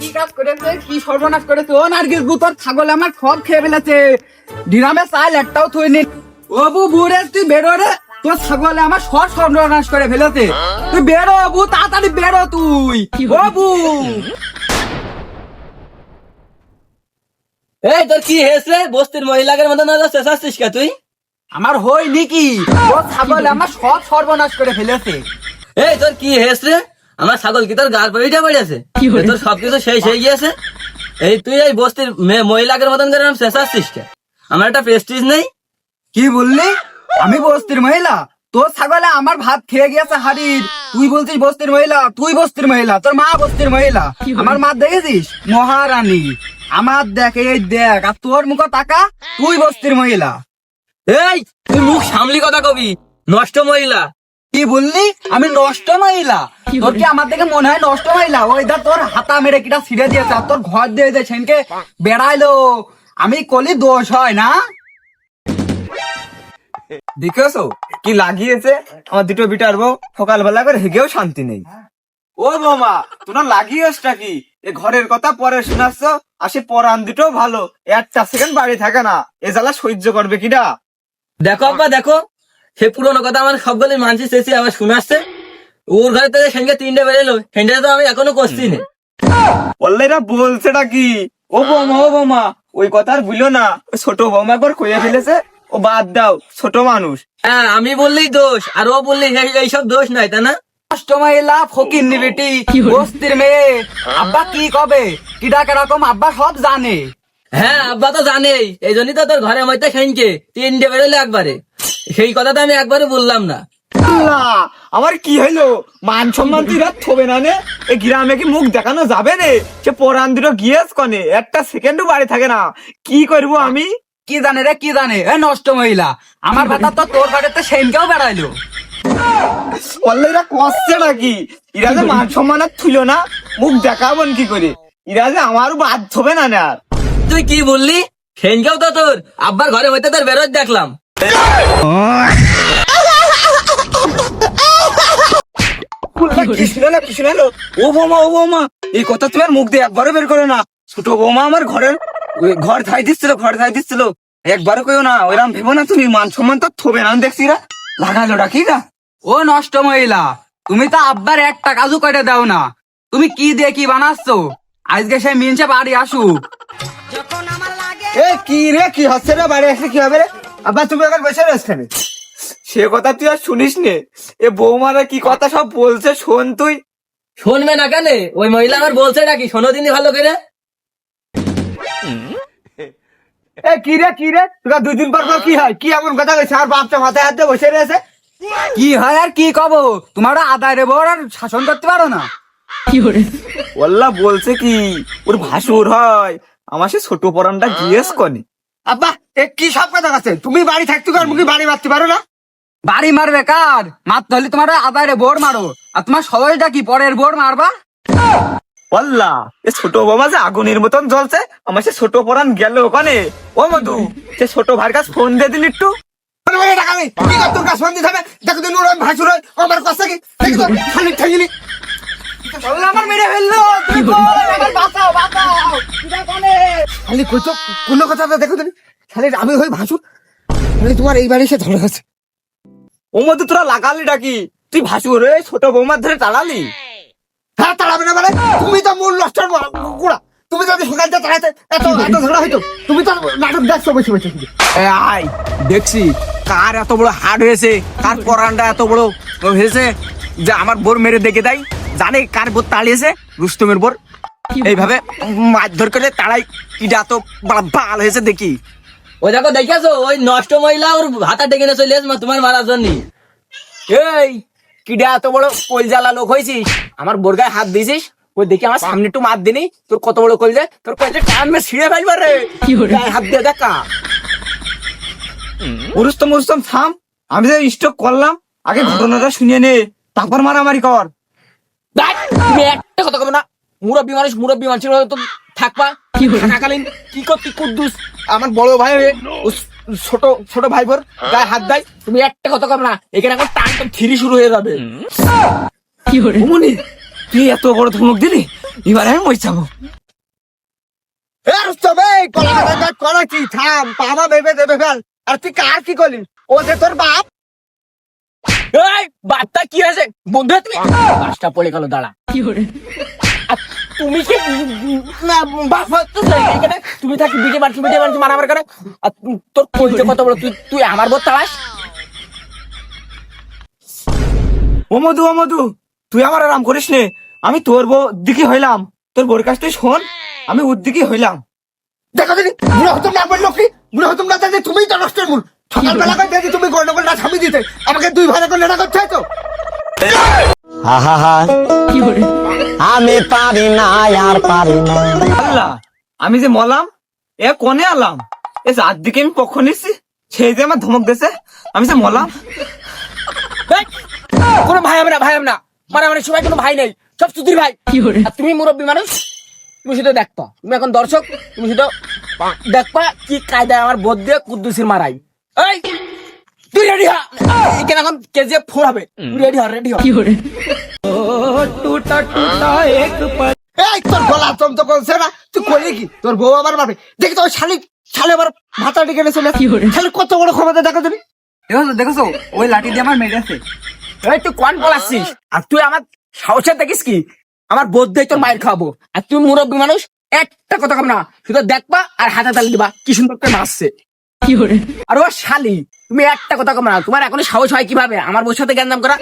কি কাজ করেছে কি সর্বনাশ করেছে? ও নার্গিস বু তোর ছাগল আমার সব খেয়ে ফেলেছে। ডিরামে চাল একটাও ও বু বুড়ে তুই বেরো রে। তোর ছাগলে আমার সব সর্বনাশ করে ফেলেছে। তুই বেরো বু তাড়াতাড়ি বেরো তুই। ও বু। এই তোর কি হয়েছে বস্তির মহিলাদের মতো না চেঁচাচ্ছিস কে তুই? আমার হই নাকি ছাগল আমার সব সর্বনাশ করে ফেলেছে। এই তোর কি হয়েছে আমার ছাগল কি তোর গার পরিটা পড়েছে তোর সবকিছু শেষ হয়ে গিয়েছে? এই তুই এই বস্তির মে- মহিলাদের মতন করে চেঁচাচ্ছিস কে? আমার একটা প্রেস্টিজ নেই। কি বললি? আমি বস্তির মহিলা। তোর ছাগলে আমার ভাত খেয়ে গিয়েছে হাড়ির। তুই বলছিস বস্তির মহিলা তুই বস্তির মহিলা তোর মা বস্তির মহিলা। আমার মা দেখেছিস মহারানী। আমার দেখ এই দেখ আর তোর মুখ তাকা তুই বস্তির মহিলা। এই তুই মুখ সামলি কথা কবি নষ্ট মহিলা। কি বললি? আমি নষ্ট মহিলা তোর কি আমার দেখে মনে হয় নষ্ট মহিলা ওই ধর তোর হাতা মেরে কিটা ছিঁড়ে দিয়েছে আর তোর ঘর দিয়ে দিয়ে সেনকে বেড়াইলো। আমি কলি দোষ হয় না? দেখেছ? কি লাগিয়েছে? আমার দুটো বিটার বউ সকালবেলা করে হেগেও শান্তি নেই। ও বৌমা তোরা লাগিয়েছটা কি? এ ঘরের কথা পরে শোনাচ্ছ আসে পরান দুটো ভালো। একটা সেকেন্ড বাড়ি থাকে না। এ জ্বালা সহ্য করবে কিনা দেখো আব্বা দেখো। সে পুরোনো কথা আমার সবগুলি মানছি চেয়েছি আবার শোনাচ্ছে ওর ঘরে থেকে সেনকে তিনটে বেরোলো সেনটা তো আমি এখনও করছি না। বললে বলছেটা কি? ও বৌমা ও বৌমা ওই কথা আর বুঝলো না। ছোট বৌমা একবার কইয়া ফেলেছে ও বাদ দাও ছোট মানুষ। হ্যাঁ আমি বললেই দোষ আর ও বললেই এই- এইসব দোষ নাই তাই না? নষ্ট মহিলা ফকির নিবিটি বস্তির মেয়ে। আব্বা কি কবে? কিটা কীরকম আব্বা সব জানে। হ্যাঁ আব্বা তো জানেই। এই জন্যই তো তোর ঘরে মধ্যে সেনকে। তিনটে বেরোলো একবারে। সেই কথা তো আমি একবারে বললাম না। আমার কি হইল? মান সম্মান তুই রাত থবে না নে। এই গ্রামে কি মুখ দেখানো যাবে রে সে পরান দুটো গিয়েছ কনে? একটা সেকেন্ডও বাড়ি থাকে না। কি করব আমি? কি জানে রে কি জানে? এ নষ্ট মহিলা। আমার ভাতা তো তোর বাড়িতে সেনকেও বেড়াইলো। বললে এরা কষছে নাকি? এরা যে মান সম্মান আর থুলো না। মুখ দেখাবন কি করে? এরা যে আমারও বাদ হবে না না তুই কি বললি? সেনকেও তো তোর। আব্বার ঘরে মধ্যে তোর বেরোয় দেখলাম। ও বৌমা ও বৌমা এই কথা তুমি মুখ দিয়ে একবারও বের করো না। ছোট বৌমা আমার ঘরের ঘর ধাই দিচ্ছিল ঘর ধাই দিচ্ছিল। একবারও কেউ না ওইরাম ভেবো না তুমি মান সম্মান তো থবে না দেখছি রা। লাগালো রাখি না ও নষ্ট মহিলা তুমি তো আব্বার একটা কাজু কেটে দাও না। তুমি কি দিয়ে কি বানাচ্ছ? আজকে সে মিনছে বাড়ি আসুক। এ কি রে কি হচ্ছে রে বাড়ি আসলে কি হবে রে? আবার তুমি এখন বসে রয়েছ কেন? সে কথা তুই আর শুনিস নে। এ বৌমারা কি কথা সব বলছে শোন তুই। শুনবে না কেন? ওই মহিলা আমার বলছে নাকি? শোনো দিনই ভালো করে। এ কি রে কি রে? তোরা দুই দিন পর পর কি হয়? কি এমন কথা কইছে আর বাপটা মাথায় হাতে বসে রয়েছে। কি হয় আর কি কব? তোমার আদায় রে বড় আর শাসন করতে পারো না। ওল্লা বলছে কি ওর ভাসুর হয়। আমার সে ছোট পরানটা জিজ্ঞেস কনে আব্বা এ কি সব কথা আছে তুমি বাড়ি থাকতে পারো মুখে বাড়ি মারতে পারো না। বাড়ি মারবে কার? মারতে হলে তোমার বোর মারো। আর তোমার সবাইটা কি পরের বোর মারবা? এ ছোট বাবা যে আগুনের মতন জ্বলছে আমার সে ছোট পরান গেল ওখানে। ও মধু সে ছোট ভাইয়ের কাছে ফোন দিয়ে দিলি একটু। টাকা নেই। কি কর তোর কাছে ফোন দিতে হবে? দেখো দিন ওর ভাসুর আমার কাছে কি? দেখি তো খালি ঠেঙিনি আমার মেরে ফেলল? আমার বাঁচাও বাঁচাও? খালি কইতো কোনো কথা তো দেখো দিন খালি আমি হই ভাসুর। মানে তোমার এই বাড়ি সে ধরে আছে ও মধু তোরা লাগালি ডাকি তুই ভাসুর রে ছোট বৌমার ধরে টালালি হ্যাঁ তাড়াবে না মানে? তুমি তো মূল নষ্টের গুড়া তুমি যদি সকালটা তাড়াতে এত এত ঝগড়া হইতো। তুমি তো নাটক দেখছ বসে বসে। এ আয় দেখছি। কার এত বড় হাড় হয়েছে? কার পরানটা এত বড় হয়েছে? যে আমার বোর মেরে দেখে দেয়। জানে কার বোর তাড়িয়েছে? রুস্তমের বোর। এইভাবে মারধর করে তারাই এত বড় বাল হয়েছে দেখি। ওই দেখো দেখেছ ওই নষ্ট মহিলা ওর হাতা ডেকে নিয়ে চলে এসে তোমার মারার জন্য। এই কিডা এত বড় কলজালা লোক হয়েছিস আমার বোর গায়ে হাত দিয়েছিস? ওই দেখি আমার সামনে একটু মার দিনি? তোর কত বড় কলজে তোর কলজে টান ছিঁড়ে ফেলবার রে। গায়ে হাত দিয়ে দেখা। মুরুস্তম মুরুস্তম থাম। আমি স্টক করলাম আগে ঘটনাটা শুনিয়ে নে। তারপর মারামারি কর। একটা কথা কবে না। মুরব্বী মানুষ মুরব্বী মানুষের মতো তো থাকবা। থাকাকালীন কি করতি কুদ্দুস? আমার বড় ভাই হয়ে ছোট ছোট ভাই বোর গায়ে হাত দেয়। তুমি একটা কথা কবে না এখানে এখন টান টান থ্রি শুরু হয়ে যাবে। অমনি তুই এত বড় ধমক দিলি? এবার আমি মরে যাব। করা কি থাম পামা ভেবে দেবে ফেল। আর তুই কার কি করলি? ও যে তোর বাপ? এই বাচ্চা কি হয়েছে? বন্ধু তুমি পাঁচটা পড়ে গেল দাঁড়া। কি আর তুমি কি তুমি থাকি মারছি মারছি মারামার করে আর তুই- তোর কইতে কত বড় তুই তুই আমার ও মধু ও মধু তুই আমার আরাম করিস নে আমি তোর বউ দিকে হইলাম তোর বোর কাছ থেকে শোন আমি ওর দিকে হইলাম দেখো দিদি বুড়ো হতুম না বুড়ো হতুম না তুমিই তো নষ্টের মূল। সকালবেলা করে তুমি গন্ডগোল না স্বামী দিতে। আমাকে দুই ভাড়া করে লেনা করতে তো আমি পারি না আর পারি না। আল্লাহ আমি যে মলাম এ কোনে আলাম? এ যার দিকে আমি পক্ষ নিচ্ছি সেই যে আমার ধমক দিছে আমি যে মলাম। কোনো ভাই আমরা ভাই আমরা মারামারি সময় কোনো ভাই নেই সব চুদির ভাই। আর তুমি মুরব্বী মানুষ তুমি শুধু দেখবা তুমি এখন দর্শক তুমি শুধু দেখবা কি কায়দায় আমার বোধ দিয়ে কুদ্দুসির মারাই। এই তুই রেডি হ? এখানে ফোর হবে? তুই রেডি হ রেডি হ। এই তোর গলা চম করছে না তুই করলি কি? তোর বউ আবার মারবে। দেখি তোর শালি শালি আবার মাথা ডেকে চলে শালি কত বড় ক্ষমতা দেখো তুমি। দেখো দেখো ওই লাঠি দিয়ে আমার মেরেছে এই তুই কোন পলাচ্ছিস? আর তুই আমার সাহসে দেখিস কি? আমার বোধ দিয়ে তোর মায়ের খাব আর তুই মুরব্বী মানুষ একটা কথা কম না। শুধু দেখবা আর হাতে তালি দিবা। কি সুন্দর করে নাচছে। আর ও শালি তুমি একটা কথা কম তোমার এখনই সাহস হয় কীভাবে? আমার বউর সাথে জ্ঞান করা?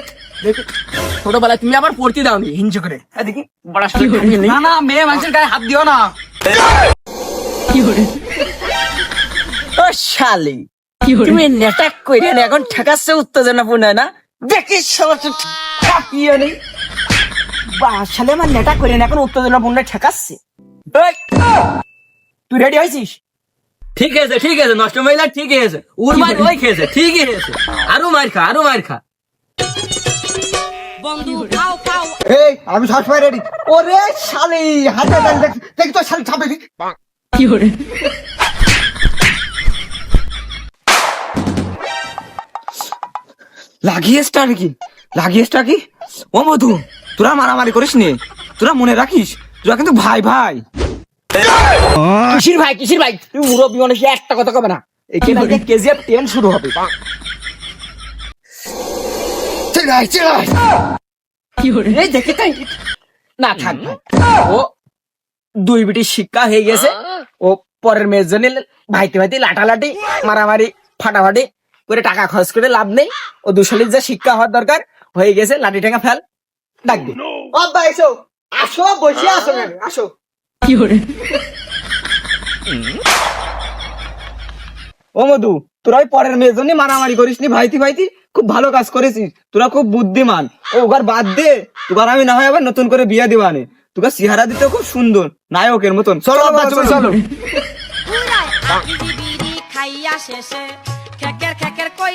ছোটবেলায় তুমি আবার পড়তে দাওনি হিংসে করে। দেখি বড় না না মেয়ে মানুষের গায়ে হাত দিও না। ও শালি তুমি নেটাক কইরে না এখন ঠেকাচ্ছে উত্তেজনা পূর্ণ না? দেখিস সবার কাঁপিয়ে নেই শালে আমার নেটা করে না এখন উত্তেজনা পূর্ণ ঠেকাচ্ছে তুই রেডি হয়েছিস? ঠিক আছে ঠিক আছে নষ্ট মহিলা ঠিক আছে। ওর মার ওই খেয়েছে ঠিকই হয়েছে আরও মার খা আরও মার খা। এই আমি সবসময় রেডি ওরে শালি হাতে দেখি দেখি তোর শালি ছাপে। লাগিয়েছটা কি লাগিয়েছটা কি ও মধু তোরা মারামারি করিস নি তোরা মনে রাখিস? তোরা কিন্তু ভাই ভাই। কিসির ভাই কিসির ভাই? তুই মুরব্বী মানুষ একটা কথা কবে না? এখানে আজকে কেজিএফ টেন শুরু হবে। চিড়াই চিড়াই। এই দেখে তাই। না থাক ও দুই বিটি শিক্ষা হয়ে গেছে। ও পরের মেয়ের জন্য ভাইতে ভাইতে লাটালাটি মারামারি ফাটাফাটি করে টাকা খরচ করে লাভ নেই। ও দুশালির যা শিক্ষা হওয়ার দরকার হয়ে গেছে লাঠি ঠেঙ্গা ফেল। ডাকবি। আসো বসে আসো আসো। ও মধু তোরা ওই পরের মেয়ের জন্য মারামারি করিস নি ভাইতি ভাইতি? খুব ভালো কাজ করেছিস তোরা খুব বুদ্ধিমান। ও ওগার বাদ দে তোর আমি না হয় আবার নতুন করে বিয়া দিবানে। তোকে সিহারা দিতে খুব সুন্দর নায়কের মতন। চলো চলো খাইয়া শেষে খেকের খেকের কই